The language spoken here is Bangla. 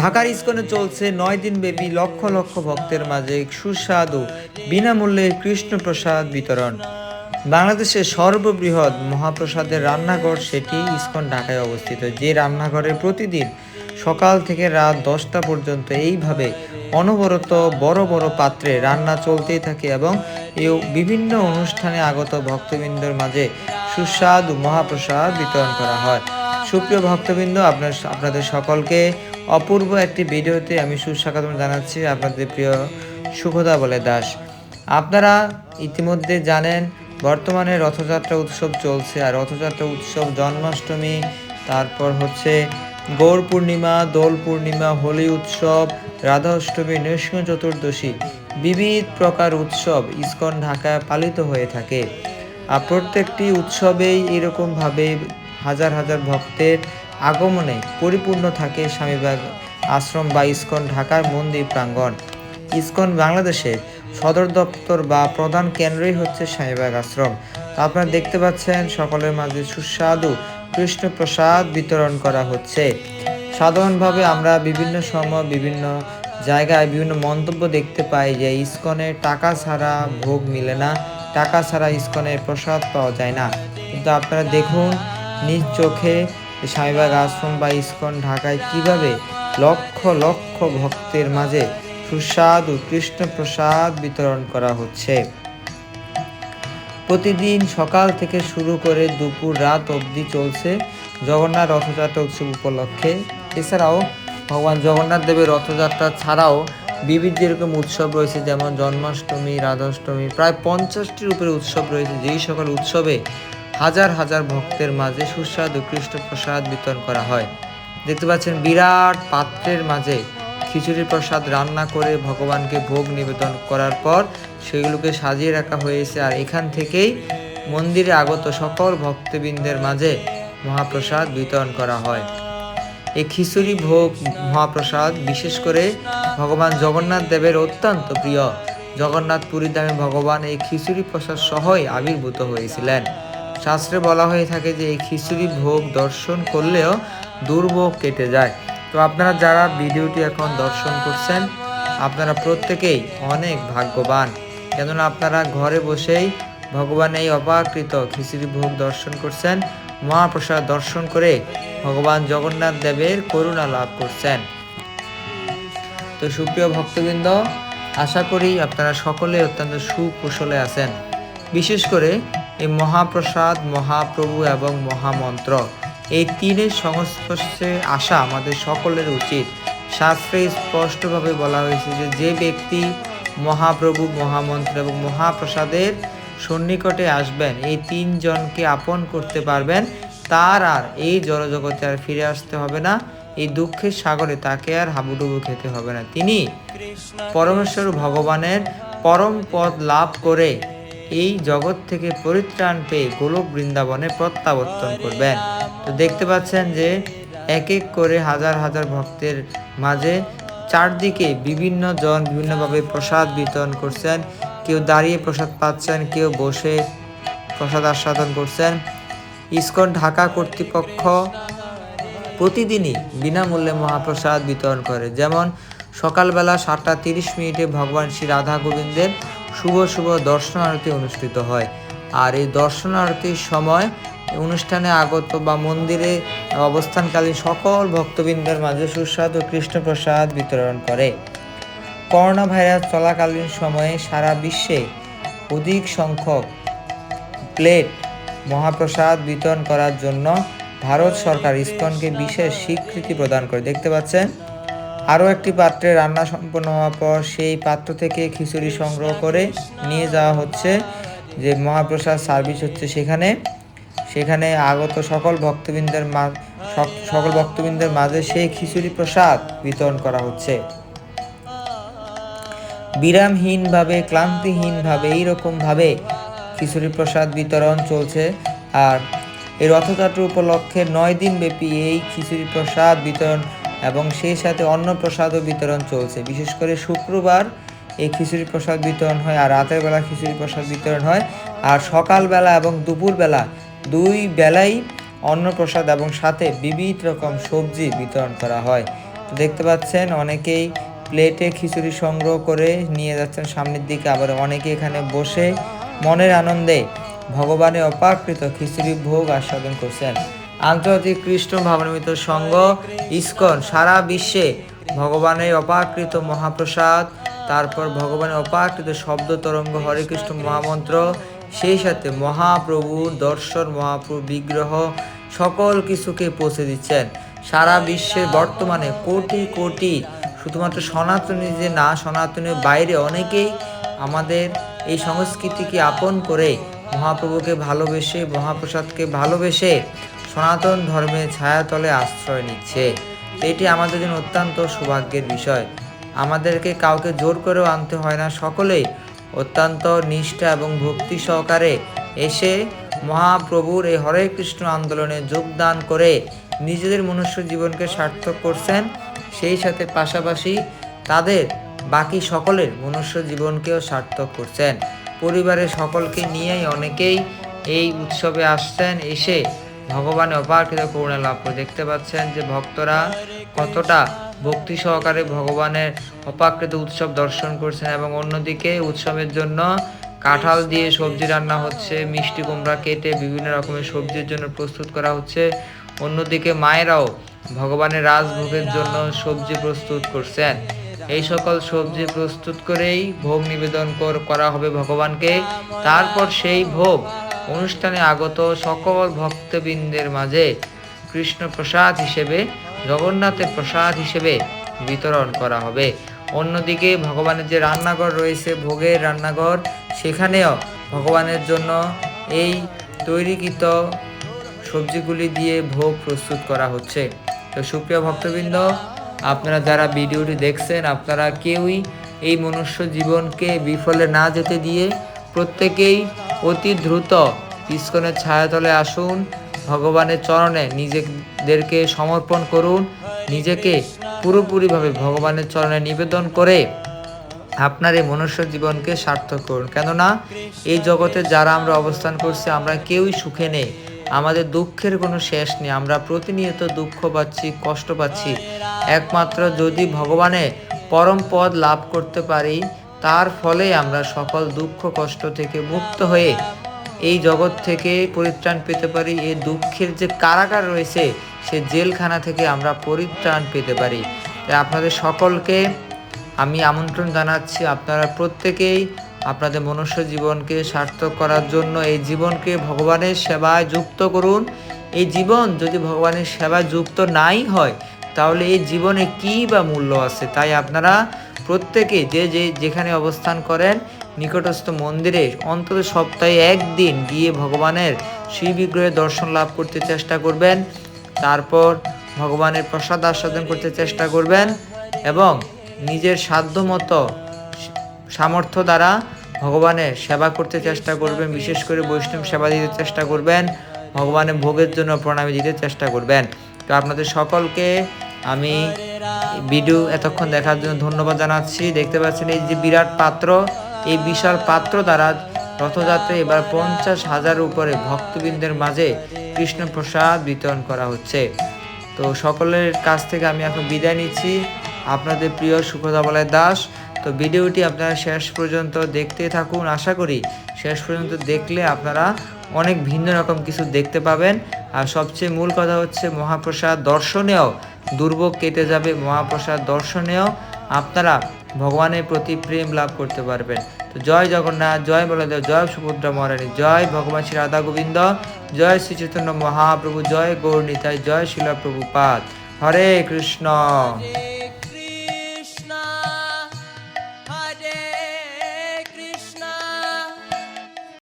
ঢাকার ইস্কনে চলছে নয় দিন ব্যাপী লক্ষ লক্ষ ভক্তের মাঝে সুস্বাদু, বিনামূল্যে কৃষ্ণপ্রসাদ বিতরণ। বাংলাদেশের সর্ববৃহৎ মহাপ্রসাদের রান্নাঘর সেটি ইস্কন, ঢাকায় অবস্থিত। যে রান্নাঘরে প্রতিদিন সকাল থেকে রাত দশটা পর্যন্ত এইভাবে অনবরত বড় বড় পাত্রে রান্না চলতেই থাকে এবং এই বিভিন্ন অনুষ্ঠানে আগত ভক্তবৃন্দর মাঝে সুস্বাদু মহাপ্রসাদ বিতরণ করা হয়। সুপ্রিয় ভক্তবৃন্দ, আপনার আপনাদের সকলকে অপূর্ব একটি ভিডিওতে আমি সুস্বাগতম জানাচ্ছি আপনাদের প্রিয় সুখদা বলে দাস। আপনারা ইতিমধ্যে জানেন, বর্তমানে রথযাত্রা উৎসব চলছে আর রথযাত্রা উৎসব জন্মাষ্টমী, তারপর হচ্ছে গৌর পূর্ণিমা, দোল পূর্ণিমা, হোলি উৎসব, রাধা অষ্টমী, নৃসিংহ চতুর্দশী বিবিধ প্রকার উৎসব ইস্কন ঢাকায় পালিত হয়ে থাকে। আর প্রত্যেকটি উৎসবেই এরকমভাবে হাজার হাজার ভক্তের আগমনে পরিপূর্ণ থাকে স্বামীবাগ আশ্রম বা ইস্কন ঢাকার মন্দির প্রাঙ্গণ। ইস্কন বাংলাদেশের সদর দপ্তর বা প্রধান কেন্দ্রই হচ্ছে স্বামীবাগ আশ্রম। আপনারা দেখতে পাচ্ছেন, সকলের মাঝে সুস্বাদু কৃষ্ণ প্রসাদ বিতরণ করা হচ্ছে। সাধারণভাবে আমরা বিভিন্ন সময় বিভিন্ন জায়গায় বিভিন্ন মন্তব্য দেখতে পাই যে ইস্কনে টাকা ছাড়া ভোগ মিলে না, টাকা ছাড়া ইসকনের প্রসাদ পাওয়া যায় না। কিন্তু আপনারা দেখুন, নিজ চোখে স্বামীবাগ আশ্রম বা ইস্কন ঢাকায় কীভাবে লক্ষ লক্ষ ভক্তের মাঝে সুস্বাদু কৃষ্ণ প্রসাদ বিতরণ করা হচ্ছে? প্রতিদিন সকাল থেকে শুরু করে দুপুর রাত অবধি চলছে জগন্নাথ রথযাত্রা উৎসব উপলক্ষে। এছাড়াও ভগবান জগন্নাথ দেবের রথযাত্রা ছাড়াও বিবিধ যেরকম উৎসব রয়েছে, যেমন জন্মাষ্টমী, রাধাষ্টমী, প্রায় পঞ্চাশটির উপরে উৎসব রয়েছে। যেই সকল উৎসবে হাজার হাজার ভক্তের মাঝে সুস্বাদু কৃষ্ণ প্রসাদ বিতরণ করা হয়। দেখতে পাচ্ছেন, বিরাট পাত্রের মাঝে খিচুড়ি প্রসাদ রান্না করে ভগবানকে ভোগ নিবেদন করার পর সেগুলোকে সাজিয়ে রাখা হয়েছে। আর এখান থেকেই মন্দিরে আগত সকল ভক্তবৃন্দের মাঝে মহাপ্রসাদ বিতরণ করা হয়। এই খিচুড়ি ভোগ মহাপ্রসাদ, বিশেষ করে ভগবান জগন্নাথ দেবের অত্যন্ত প্রিয় জগন্নাথ পুরীর ধামে ভগবান এই খিচুড়ি প্রসাদ সহই আবির্ভূত হয়েছিলেন। শাস্ত্রে বলা হয়ে থাকে যে এই খিচুড়ি ভোগ দর্শন করলেও দুর্ভোগ কেটে যায়। তো আপনারা যারা ভিডিওটি এখন দর্শন করছেন, আপনারা প্রত্যেকেই অনেক ভাগ্যবান। কেননা আপনারা ঘরে বসেই ভগবান এই অপাকৃত খিচুড়ি ভোগ দর্শন করছেন, মহাপ্রসাদ দর্শন করে ভগবান জগন্নাথ দেবের করুণা লাভ করছেন। তো সুপ্রিয় ভক্তবৃন্দ, আশা করি আপনারা সকলে অত্যন্ত সুকুশলে আছেন। বিশেষ করে এই মহাপ্রসাদ, মহাপ্রভু এবং মহামন্ত্র এই তিনের সংস্পর্শে আসা আমাদের সকলের উচিত। শাস্ত্রে স্পষ্টভাবে বলা হয়েছে যে যে ব্যক্তি মহাপ্রভু, মহামন্ত্র এবং মহাপ্রসাদের সন্নিকটে আসবেন, এই তিনজনকে আপন করতে পারবেন, তার আর এই জড়জগতে আর ফিরে আসতে হবে না। এই দুঃখের সাগরে তাকে আর হাবুডুবু খেতে হবে না। তিনি পরমেশ্বর ভগবানের পরম পদ লাভ করে এই জগৎ থেকে পরিত্রাণ পেয়ে গোলক বৃন্দাবনে প্রত্যাবর্তন করবেন। তো দেখতে পাচ্ছেন যে এক এক করে হাজার হাজার ভক্তের মাঝে চারদিকে বিভিন্ন জন বিভিন্নভাবে প্রসাদ বিতরণ করছেন। কেউ দাঁড়িয়ে প্রসাদ পাচ্ছেন, কেউ বসে প্রসাদ আস্বাদন করছেন। ইসকন ঢাকা কর্তৃপক্ষ প্রতিদিনই বিনামূল্যে মহাপ্রসাদ বিতরণ করে। যেমন সকালবেলা সাতটা তিরিশ মিনিটে ভগবান শ্রী রাধা গোবিন্দের শুভ শুভ দর্শন আরতি অনুষ্ঠিত হয়। আর এই দর্শন আরতির সময় অনুষ্ঠানে আগত বা মন্দিরে অবস্থানকালীন সকল ভক্তবৃন্দের মাঝে সুস্বাদু কৃষ্ণপ্রসাদ বিতরণ করে। করোনা ভাইরাস চলাকালীন সময়ে সারা বিশ্বে অধিক সংখ্যক প্লেট মহাপ্রসাদ বিতরণ করার জন্য ভারত সরকার ইসকনকে বিশেষ স্বীকৃতি প্রদান করে। দেখতে পাচ্ছেন আরও একটি পাত্রে রান্না সম্পন্ন হওয়ার পর সেই পাত্র থেকে খিচুড়ি সংগ্রহ করে নিয়ে যাওয়া হচ্ছে, যে মহাপ্রসাদ সার্ভিস হচ্ছে সেখানে। সেখানে আগত সকল ভক্তবৃন্দের সকল ভক্তবৃন্দের মাঝে সেই খিচুড়ি প্রসাদ বিতরণ করা হচ্ছে। বিরামহীনভাবে, ক্লান্তিহীনভাবে, এইরকমভাবে খিচুড়ি প্রসাদ বিতরণ চলছে। আর এই রথযাত্রা উপলক্ষে নয় দিন ব্যাপী এই খিচুড়ি প্রসাদ বিতরণ এবং সেই সাথে অন্ন প্রসাদও বিতরণ চলছে। বিশেষ করে শুক্রবার এই খিচুড়ি প্রসাদ বিতরণ হয় আর রাতের বেলা খিচুড়ি প্রসাদ বিতরণ হয়। আর সকালবেলা এবং দুপুরবেলা দুই বেলাই অন্ন প্রসাদ এবং সাথে বিবিধ রকম সবজি বিতরণ করা হয়। দেখতে পাচ্ছেন অনেকেই প্লেটে খিচুড়ি সংগ্রহ করে নিয়ে যাচ্ছেন সামনের দিকে, আবার অনেকে এখানে বসে মনের আনন্দে ভগবানের অপাকৃত খিচুড়ি ভোগ আস্বাদন করছেন। আন্তর্জাতিক কৃষ্ণ ভাবনামিত সংঘ ইস্কন, সারা বিশ্বে ভগবানের অপাকৃত মহাপ্রসাদ, তারপর ভগবানের অপাকৃত শব্দ তরঙ্গ হরে কৃষ্ণ মহামন্ত্র, সেই সাথে মহাপ্রভুর দর্শন মহাপ্রভু বিগ্রহ, সকল কিছুকে পৌঁছে দিচ্ছেন। সারা বিশ্বের বর্তমানে কোটি কোটি, শুধুমাত্র সনাতনী যে না, সনাতনের বাইরে অনেকেই আমাদের এই সংস্কৃতিকে আপন করে মহাপ্রভুকে ভালোবেসে, মহাপ্রসাদকে ভালোবেসে সনাতন ধর্মের ছায়াতলে আশ্রয় নিচ্ছে। এটি আমাদের জন্য অত্যন্ত সৌভাগ্যের বিষয়। আমাদেরকে কাউকে জোর করেও আনতে হয় না। সকলেই অত্যন্ত নিষ্ঠা এবং ভক্তি সহকারে এসে মহাপ্রভুর এই হরে কৃষ্ণ আন্দোলনে যোগদান করে নিজেদের মনুষ্য জীবনকে সার্থক করছেন। সেই সাথে পাশাপাশি তাদের বাকি সকলের মনুষ্য জীবনকেও সার্থক করছেন। পরিবারের সকলকে নিয়েই অনেকেই এই উৎসবে আসছেন। এসে ভগবানের অপাকৃত করুণা লাভ করে। দেখতে পাচ্ছেন যে ভক্তরা কতটা ভক্তি সহকারে ভগবানের অপাকৃত উৎসব দর্শন করছেন এবং অন্যদিকে উৎসবের জন্য কাঁঠাল দিয়ে সবজি রান্না হচ্ছে, মিষ্টি কুমড়া কেটে বিভিন্ন রকমের সবজির জন্য প্রস্তুত করা হচ্ছে। অন্যদিকে মায়েরাও ভগবানের রাজভোগের জন্য সবজি প্রস্তুত করছেন। এই সকল সবজি প্রস্তুত করেই ভোগ নিবেদন করা হবে ভগবানকে। তারপর সেই ভোগ অনুষ্ঠানে আগত সকল ভক্তবৃন্দের মাঝে কৃষ্ণ প্রসাদ হিসেবে, জগন্নাথের প্রসাদ হিসেবে বিতরণ করা হবে। অন্যদিকে ভগবানের যে রান্নাঘর রয়েছে, ভোগের রান্নাঘর, সেখানেও ভগবানের জন্য এই তৈরিকৃত সবজিগুলি দিয়ে ভোগ প্রস্তুত করা হচ্ছে। তো সুপ্রিয় ভক্তবৃন্দ, আপনারা যারা ভিডিওটি দেখছেন, আপনারা কেউই এই মনুষ্য জীবনকে বিফলে না যেতে দিয়ে প্রত্যেকেই অতি দ্রুত ইস্কনের ছায়াতলে আসুন, ভগবানের চরণে নিজেদেরকে সমর্পণ করুন, নিজেকে পুরোপুরিভাবে ভগবানের চরণে নিবেদন করে আপনার এই মনুষ্য জীবনকে সার্থক করুন। কেননা, এই জগতে যারা আমরা অবস্থান করছি, আমরা কেউই সুখে নেই। আমাদের দুঃখের কোনো শেষ নেই। আমরা প্রতিনিয়ত দুঃখ পাচ্ছি, কষ্ট পাচ্ছি। একমাত্র যদি ভগবানের পরম পদ লাভ করতে পারি তার ফলে আমরা সকল দুঃখ, কষ্ট থেকে মুক্ত হয়ে এই জগৎ থেকে পরিত্রাণ পেতে পারি। এই দুঃখের যে কারাগার রয়েছে, সে জেলখানা থেকে আমরা পরিত্রাণ পেতে পারি। তাই আপনাদের সকলকে আমি আমন্ত্রণ জানাচ্ছি আপনারা প্রত্যেকেই আপনাদের মনুষ্য জীবনকে সার্থক করার জন্য। এই জীবনকে ভগবানের সেবায় যুক্ত করুন। এই জীবন যদি ভগবানের সেবায় যুক্ত নাই হয়, তাহলে এই জীবনে কী বা মূল্য আছে, তাই আপনারা প্রত্যেকে যে যে যেখানে অবস্থান করেন, নিকটস্থ মন্দিরে অন্তত সপ্তাহে একদিন গিয়ে ভগবানের শ্রী বিগ্রহের দর্শন লাভ করতে চেষ্টা করবেন। তারপর ভগবানের প্রসাদ আস্বাদন করতে চেষ্টা করবেন এবং নিজের সাধ্যমতো সামর্থ্য দ্বারা ভগবানের সেবা করতে চেষ্টা করবেন, বিশেষ করে বৈষ্ণব সেবা দিতে চেষ্টা করবেন, ভগবানের ভোগের জন্য প্রণামী দিতে চেষ্টা করবেন। তো আপনাদের সকলকে আমি ভিডিও এতক্ষণ দেখার জন্য ধন্যবাদ জানাচ্ছি। দেখতে পাচ্ছেন এই যে বিরাট পাত্র, এই বিশাল পাত্র দ্বারা রথযাত্রা এবার পঞ্চাশ হাজার উপরে ভক্তবৃন্দের মাঝে কৃষ্ণ প্রসাদ বিতরণ করা হচ্ছে। তো সকলের কাছ থেকে আমি এখন বিদায় নিচ্ছি। আপনাদের প্রিয় সুখদাবলয় দাস, তো ভিডিওটি আপনারা শেষ পর্যন্ত দেখতে থাকুন। আশা করি শেষ পর্যন্ত দেখলে আপনারা অনেক ভিন্ন রকম কিছু দেখতে পাবেন। আর সবচেয়ে মূল কথা হচ্ছে মহাপ্রসাদ দর্শনেও দুর্ভোগ কেটে যাবে। মহাপ্রসাদ দর্শনেও আপনারা ভগবানের প্রতি প্রেম লাভ করতে পারবেন। তো জয় জগন্নাথ, জয় বলদেব, জয় সুভদ্রা মহারানী, জয় ভগবান শ্রী রাধা গোবিন্দ, জয় শ্রী চৈতন্য মহাপ্রভু, জয় গৌর নিতাই, জয় শিলা প্রভুপাদ হরে কৃষ্ণ।